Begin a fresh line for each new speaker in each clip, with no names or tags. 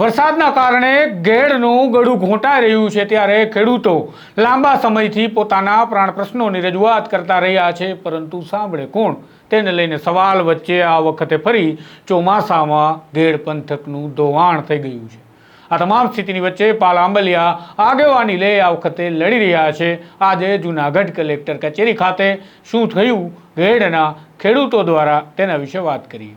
વરસાદના કારણે ઘેડનું ગળું ઘોંટાઈ રહ્યું છે ત્યારે ખેડૂતો લાંબા સમયથી પોતાના પ્રાણ પ્રશ્નોની રજૂઆત કરતા રહ્યા છે. પરંતુ સાંભળે કોણ? તેને લઈને સવાલ વચ્ચે આ વખતે ફરી ચોમાસામાં ઘેડ પંથકનું ધોવાણ થઈ ગયું છે. આ તમામ સ્થિતિની વચ્ચે પાલ આંબલિયા આગેવાની લઈ આ વખતે લડી રહ્યા છે. આજે જૂનાગઢ કલેક્ટર કચેરી ખાતે શું થયું? ઘેડના ખેડૂતો દ્વારા તેના વિશે વાત કરીએ.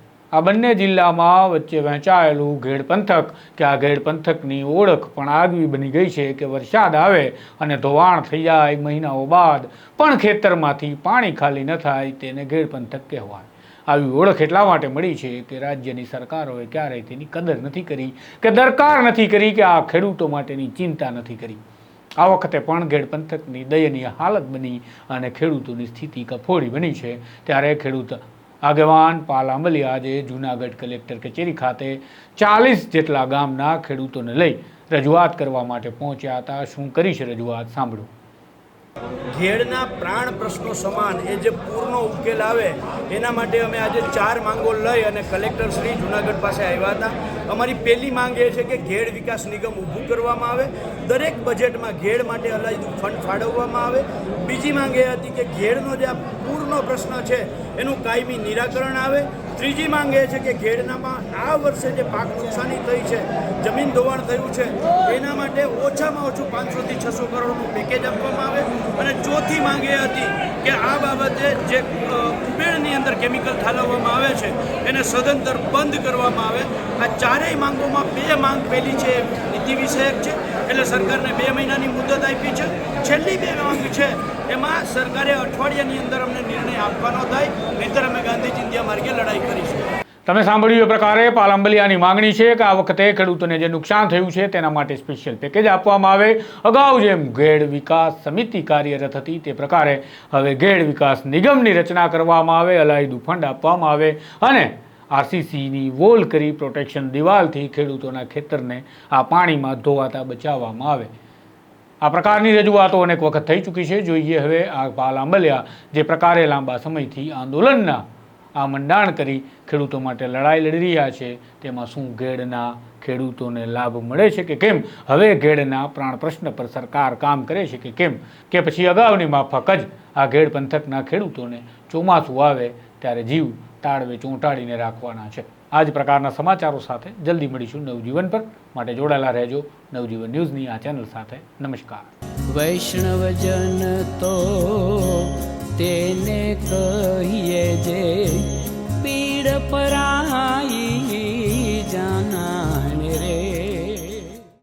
આ બંને જિલ્લામાં વચ્ચે વહેંચાયેલું ઘેડ પંથક કે આ ઘેડ પંથકની ઓળખ પણ આગવી બની ગઈ છે કે વરસાદ આવે અને ધોવાણ થઈ જાય મહિનાઓ બાદ, પણ ખેતરમાંથી પાણી ખાલી ન થાય તેને ઘેડ પંથક કહેવાય. આવી ઓળખ એટલા માટે મળી છે કે રાજ્યની સરકારોએ ક્યારેય તેની કદર નથી કરી કે દરકાર નથી કરી કે આ ખેડૂતો માટેની ચિંતા નથી કરી. આ વખતે પણ ઘેડ પંથકની દયનીય હાલત બની અને ખેડૂતોની સ્થિતિ કફોડી બની છે. ત્યારે ખેડૂત આગેવાન પાલ આંબલિયા આજે જૂનાગઢ કલેક્ટર કચેરી ખાતે ચાલીસ જેટલા ગામના ખેડૂતોને લઈ રજૂઆત કરવા માટે પહોંચ્યા હતા. શું કરી છે રજૂઆત? સાંભળો.
ઘેડના પ્રાણ પ્રશ્નો સમાન, એ જે પૂરનો ઉકેલ આવે, એના માટે અમે આજે ચાર માંગો લઈ અને કલેક્ટર શ્રી જુનાગઢ પાસે આવ્યા હતા. અમારી પહેલી માંગ એ છે કે ઘેડ વિકાસ નિગમ ઊભું કરવામાં આવે. દરેક બજેટમાં ઘેડ માટે અલાયદું ફંડ ફાળવવામાં આવે. બીજી માંગ એ હતી કે ઘેડનો જે આ પૂરનો પ્રશ્ન છે, એનું કાયમી નિરાકરણ આવે. ત્રીજી માંગ એ છે કે ઘેડનામાં આ વર્ષે જે પાક નુકસાની થઈ છે, જમીન ધોવાણ થયું છે, એના માટે ઓછામાં ઓછું પાંચસોથી છસો કરોડનું પેકેજ આપવામાં આવે. અને ચોથી માંગ એ હતી કે આ બાબતે જે કુબેરની અંદર કેમિકલ ઠાલવવામાં આવે છે, એને સદંતર બંધ કરવામાં આવે. આ ચારેય માંગોમાં બે માંગ પહેલી છે એ વિષયક છે. એટલે સરકારને બે મહિનાની મુદત આપી છે. છેલ્લી બે માંગ છે. એમાં સરકારે અઠવાડિયાની અંદર અમને નિર્ણય આપવાનો થાય. નહીતર અમે ગાંધી ચિંધ્યા માર્ગે લડાઈ કરીશું.
તમે સાંભળ્યું એ પ્રકારે પાલંબલિયાની માંગણી છે કે આ વખતે ખેડૂતોને જે નુકસાન થયું છે તેના માટે સ્પેશિયલ પેકેજ આપવામાં આવે. અગાઉ જેમ ઘેડ વિકાસ સમિતિ કાર્યરત હતી તે પ્રકારે હવે ઘેડ વિકાસ નિગમની રચના કરવામાં આવે, અલાયદું ફંડ આપવામાં આવે અને આરસીસીની વોલ કરી પ્રોટેક્શન દિવાલથી ખેડૂતોના ખેતરને આ પાણીમાં ધોવાતા બચાવવામાં આવે. આ પ્રકારની રજૂઆતો અનેક વખત થઈ ચૂકી છે. જોઈએ હવે આ પાલ આંબલિયા જે પ્રકારે લાંબા સમયથી આંદોલનના આ મંડાણ કરી ખેડૂતો માટે લડાઈ લડી રહ્યા છે, તેમાં શું ઘેડના ખેડૂતોને લાભ મળે છે કે કેમ? હવે ઘેડના પ્રાણ પ્રશ્ન પર સરકાર કામ કરે છે કે કેમ? કે પછી અગાઉની માફક જ આ ઘેડ પંથકના ખેડૂતોને ચોમાસું આવે ત્યારે જીવ તાળવે ચોંટાડીને રાખવાના છે. આ જ પ્રકારના સમાચારો સાથે જલ્દી મળીશું નવજીવન પર. માટે જોડાયેલા રહેજો નવજીવન ન્યૂઝની આ ચેનલ સાથે. નમસ્કાર.
વૈષ્ણવજન તો તેને કહીએ જે